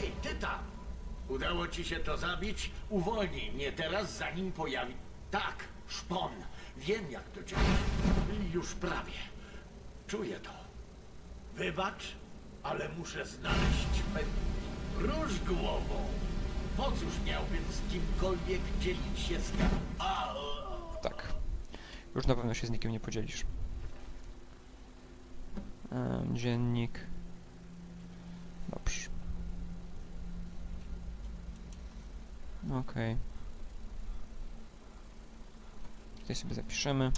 Hej, ty tam! Udało ci się to zabić? Uwolnij mnie teraz, zanim pojawi... Tak, szpon. Wiem, jak to działa. Już prawie. Czuję to. Wybacz, ale muszę znaleźć pe... Róż głową. Po cóż miałbym z kimkolwiek dzielić się z... A, Tak. Już na pewno się z nikim nie podzielisz. Em, dziennik. Dobrze. Okej. Tutaj sobie zapiszemy.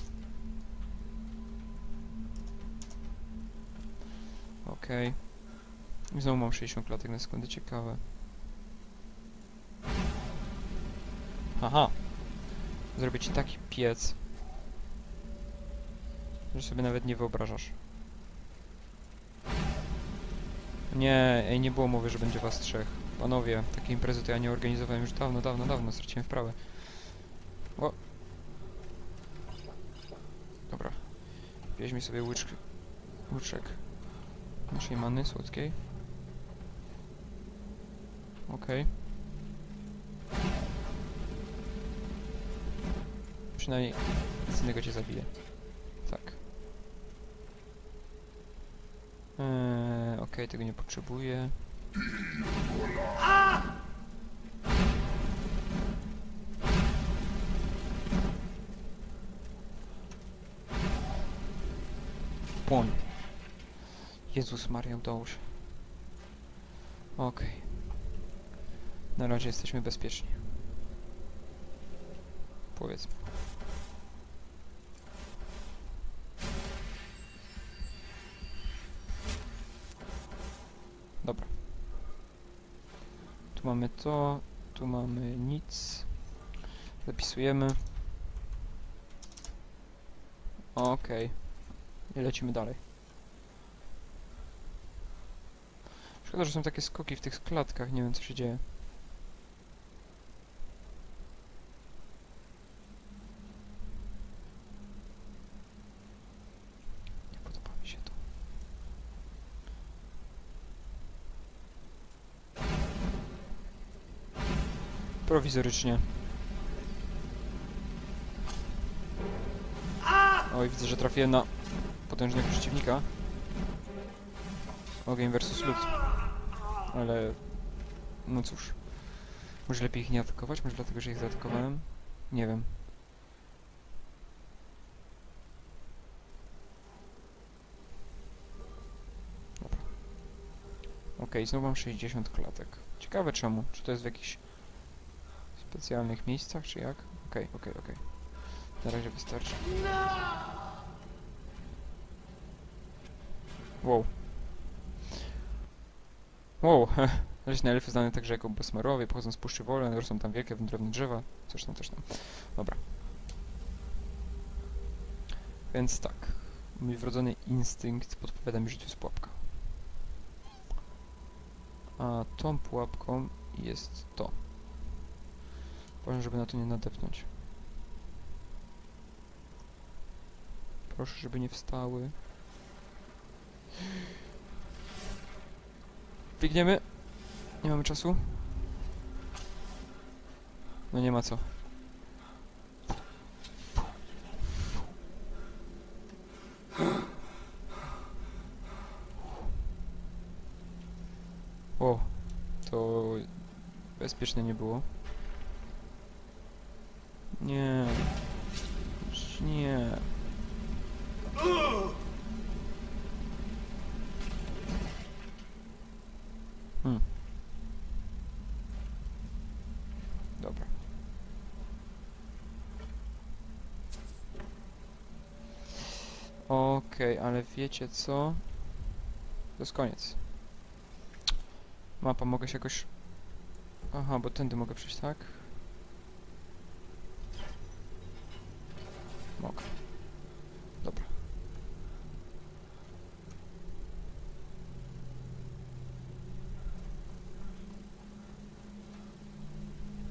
Okej. I znowu mam 60 klatek na sekundę, ciekawe. Aha. Zrobię ci taki piec, że sobie nawet nie wyobrażasz. Nie, ej, nie było mowy, że będzie was trzech. Panowie, takiej imprezy to ja nie organizowałem już dawno, dawno, dawno, straciłem wprawę. O! Dobra. Weźmy sobie łyczk... łyczek naszej many słodkiej. Okej. Przynajmniej nic innego cię zabije. Tak. Eee, Okej, tego nie potrzebuję. Płoń. Jezus Maria, udało się. Okej. Na razie jesteśmy bezpieczni. Powiedzmy. Dobra. Tu mamy to, tu mamy nic. Zapisujemy. Okej. I lecimy dalej. Szkoda, że są takie skoki w tych klatkach, nie wiem co się dzieje. Nie podoba mi się to. Prowizorycznie. Oj, widzę, że trafiłem na potężnego przeciwnika. Ogień versus lód. Ale... No cóż. Może lepiej ich nie atakować? Może dlatego, że ich zaatakowałem? Nie wiem. Dobra. Okej, znowu mam 60 klatek. Ciekawe czemu. Czy to jest w jakichś specjalnych miejscach, czy jak? Okej, okej, okej. Na razie wystarczy. Wow. Wow, leśne elfy znane także jako Bosmerowie, pochodzą z Puszczy Wolne, rosną tam wielkie wędrowne drzewa, coś tam, coś tam. Dobra. Więc tak, mój wrodzony instynkt podpowiada mi, że to jest pułapka. A tą pułapką jest to. Proszę, żeby na to nie nadepnąć. Proszę, żeby nie wstały. Biegniemy. Nie mamy czasu. No nie ma co. O, to bezpieczne nie było. Nie. Już Nie. Hmm. Dobra. Okej, ale wiecie co? To jest koniec. Mapa, mogę się jakoś... Aha, bo tędy mogę przejść, tak? Mogę. Dobra.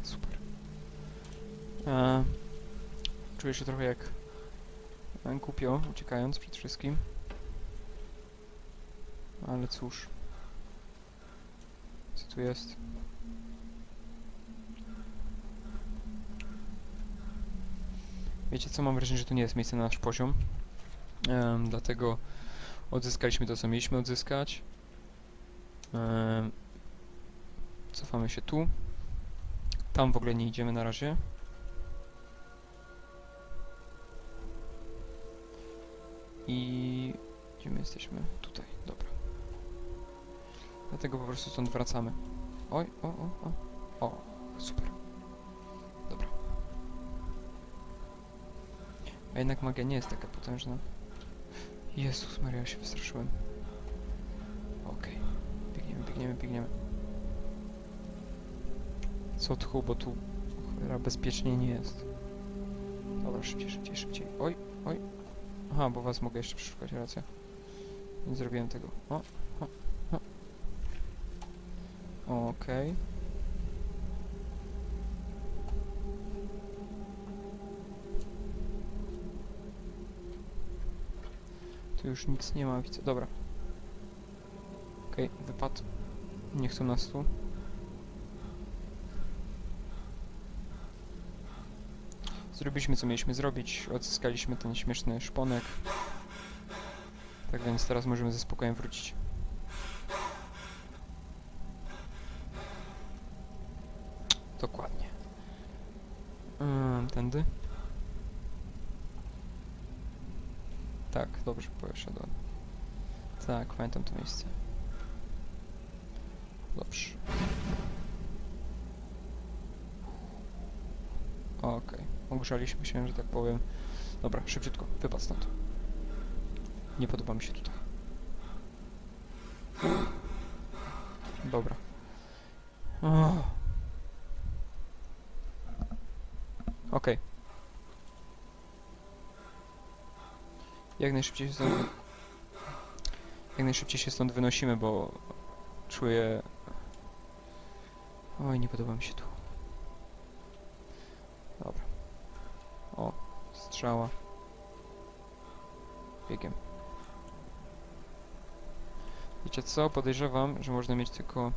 Super. E, czuję się trochę jak e, głupio, uciekając przed wszystkim. Ale cóż. Co tu jest. Wiecie co, mam wrażenie, że tu nie jest miejsce na nasz poziom. Em, dlatego odzyskaliśmy to, co mieliśmy odzyskać. Em, cofamy się tu. Tam w ogóle nie idziemy na razie. I gdzie my jesteśmy? Tutaj, dobra. Dlatego po prostu stąd wracamy. Oj, o, o, o. O, super. A jednak magia nie jest taka potężna. Jezus Maria, się wystraszyłem. Okej. Biegniemy, biegniemy, biegniemy. Co tchu, bo tu cholera bezpiecznie nie jest. Dobra, szybciej, szybciej, szybciej. Oj, oj. Aha, bo was mogę jeszcze przeszukać, racja. Nie zrobiłem tego. O, o, o. Okej. Tu już nic nie ma, widzę. Dobra. Okej, wypad. Nie chcą nas tu. Zrobiliśmy co mieliśmy zrobić, odzyskaliśmy ten śmieszny szponek. Tak więc teraz możemy ze spokojem wrócić. Dokładnie. Ym, tędy? Tak, dobrze poszedłem. Tak, pamiętam to miejsce. Dobrze. Okej, ogrzaliśmy się, że tak powiem. Dobra, szybciutko, wypad stąd. Nie podoba mi się tutaj. Dobra. Okej. Jak najszybciej się stąd... Jak najszybciej się stąd wynosimy, bo... Czuję... Oj, nie podoba mi się tu. Dobra. O, strzała. Biegiem. Wiecie co? Podejrzewam, że można mieć tylko...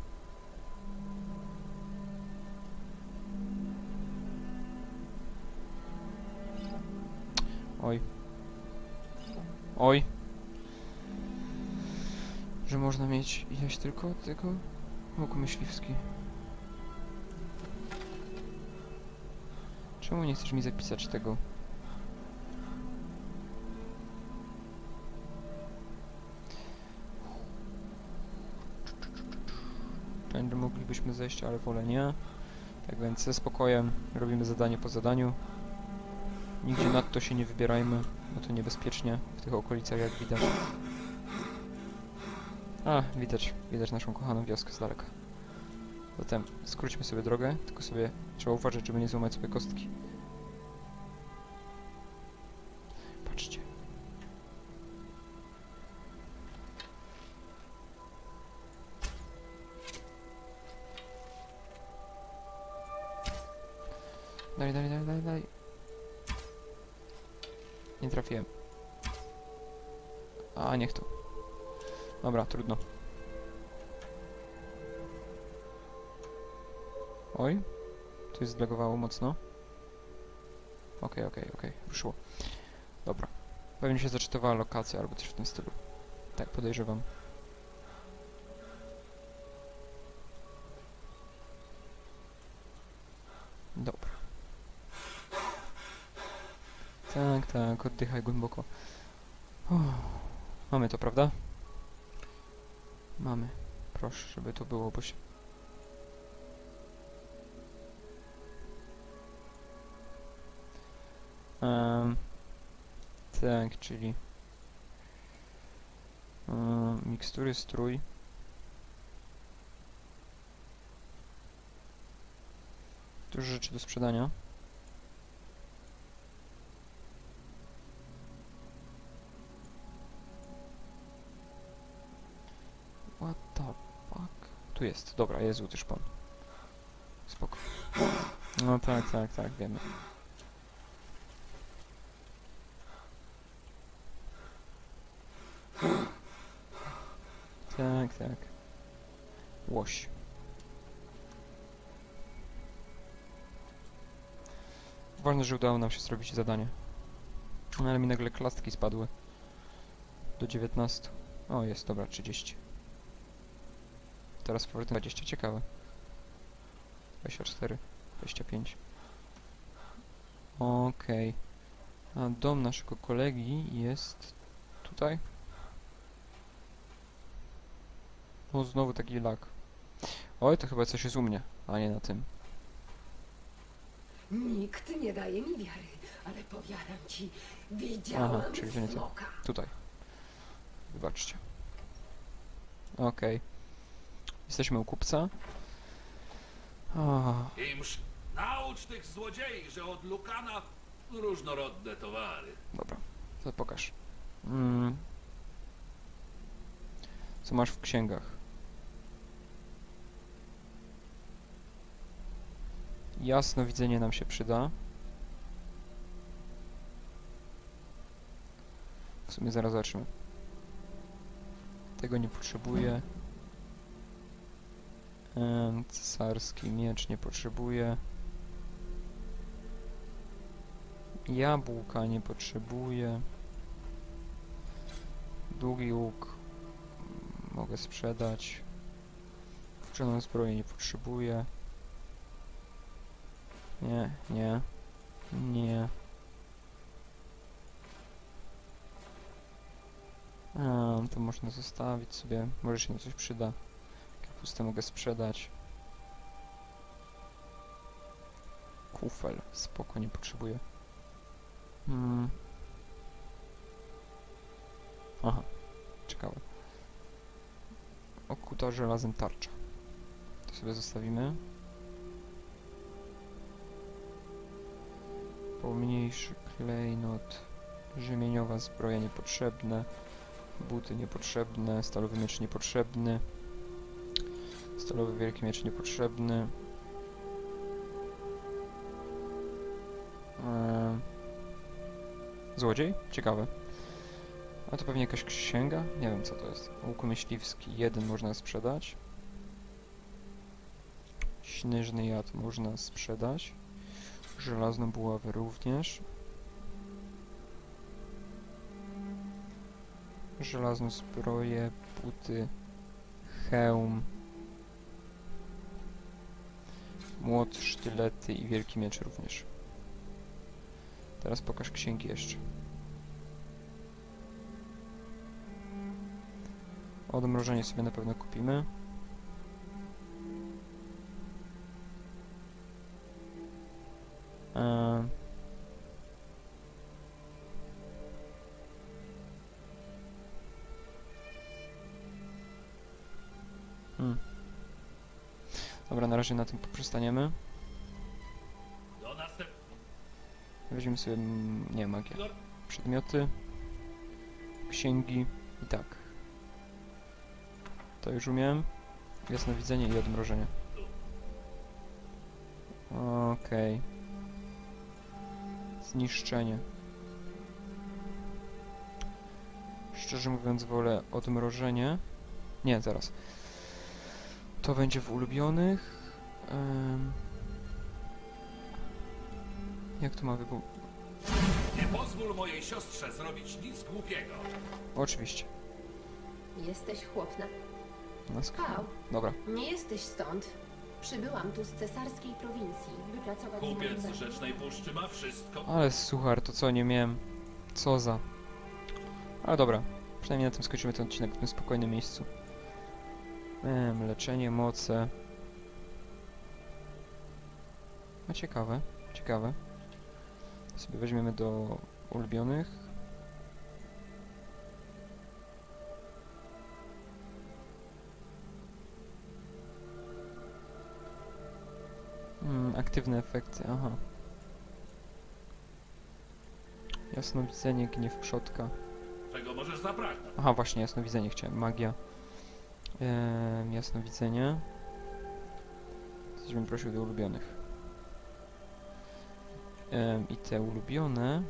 Oj. Oj. Że można mieć ileś tylko tego? Łuk myśliwski. Czemu nie chcesz mi zapisać tego? Tędy moglibyśmy zejść, ale wolę nie. Tak więc ze spokojem robimy zadanie po zadaniu. Nigdzie nadto się nie wybierajmy, bo to niebezpiecznie w tych okolicach jak widać. A, widać, widać naszą kochaną wioskę z daleka. Zatem skróćmy sobie drogę, tylko sobie trzeba uważać, żeby nie złamać sobie kostki. A, niech to. Dobra, trudno. Oj. Jest zlegowało mocno. Okej, okej, okej. Ruszyło. Dobra. Pewnie się zaczytowała lokacja albo coś w tym stylu. Tak podejrzewam. Dobra. Tak, tak, oddychaj głęboko. Uff. Mamy to, prawda? Mamy. Proszę, żeby to było, bo się... Em, tak, czyli... em, mikstury strój. Dużo rzeczy do sprzedania. tu jest. Dobra, jest złoty pan. Spoko. No tak, tak, tak, wiemy. Tak, tak. Łoś. Ważne, że udało nam się zrobić zadanie. No, ale mi nagle klastki spadły. Do 19. O, jest, dobra, 30. Teraz powrotem 20, ciekawe. 24, 25. Okej. A dom naszego kolegi jest tutaj. O, znowu taki lag. Oj, to chyba coś jest u mnie, a nie na tym. Nikt nie daje mi wiary, ale powiadam ci, widziałam Aha, czyli to nie to. smoka. Tutaj. Wybaczcie. Okej. Jesteśmy u kupca. O, Imż naucz tych złodziei, że od Lukana różnorodne towary. dobra. To pokaż. Mm. Co masz w księgach? Jasno widzenie nam się przyda. W sumie zaraz zobaczymy. Tego nie potrzebuję. Cesarski miecz nie potrzebuję. Jabłka nie potrzebuję. Długi łuk mogę sprzedać. Wczoną zbroję nie potrzebuję. Nie, nie, nie. A, to można zostawić sobie. Może się na coś przyda. Kapustę mogę sprzedać. Kufel. Spoko, nie potrzebuję. Hmm. Aha, ciekawe. Okuta żelazem tarcza. To sobie zostawimy. Pomniejszy klejnot. Rzemieniowa zbroja niepotrzebne. Buty niepotrzebne. Stalowy miecz niepotrzebny. Stalowy wielki miecz niepotrzebny. Eee. Złodziej? Ciekawe. A to pewnie jakaś księga? Nie wiem co to jest. Łuk myśliwski jeden można sprzedać. Śnieżny jad można sprzedać. Żelazną buławę również. Żelazną zbroję, buty, hełm. Młot, sztylety i wielki miecz również. Teraz pokaż księgi jeszcze. Odmrożenie sobie na pewno kupimy. Eee. Dobra, na razie na tym poprzestaniemy. Weźmiemy sobie, mm, nie magię. Przedmioty, księgi i tak. To już umiem. Jasnowidzenie i odmrożenie. Okej. Zniszczenie. Szczerze mówiąc wolę odmrożenie. Nie, zaraz. To będzie w ulubionych. Em, Jak to ma wybu... Nie pozwól mojej siostrze zrobić nic głupiego. Oczywiście. Jesteś chłopna. Na sk- Pał, Dobra. nie jesteś stąd. Przybyłam tu z cesarskiej prowincji, by pracować z Kupiec z bratem. Rzecznej Puszczy ma wszystko. Ale suchar, to co, nie miałem... Co za... Ale dobra. Przynajmniej na tym skończymy ten odcinek w tym spokojnym miejscu. Em, leczenie, moce... No ciekawe, ciekawe. Sobie weźmiemy do ulubionych. Hmm, aktywne efekty, aha. Jasnowidzenie, gniew przodka. Czego możesz? Aha, właśnie, jasnowidzenie chciałem. Magia. Eee, jasnowidzenie. Coś bym prosił do ulubionych. Em, I te ulubione.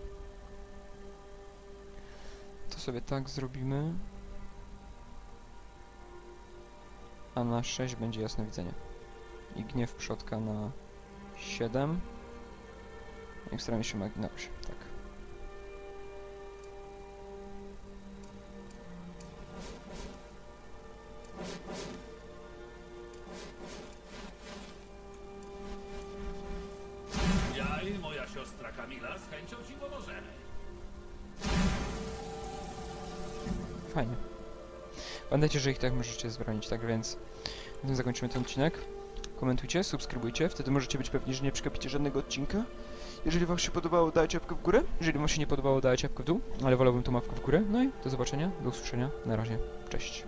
To sobie tak zrobimy. A na 6 będzie jasnowidzenie. I gniew przodka na 7. Ekstremiczny Magnausie, tak. Siostra Kamila z chęcią ci pomożemy. Fajnie. Pamiętajcie, że ich tak możecie zbronić, tak więc na tym zakończymy ten odcinek. Komentujcie, subskrybujcie, wtedy możecie być pewni, że nie przegapicie żadnego odcinka. Jeżeli wam się podobało, dajcie łapkę w górę. Jeżeli wam się nie podobało, dajcie łapkę w dół, ale wolałbym tą łapkę w górę. No i do zobaczenia, do usłyszenia. Na razie, cześć.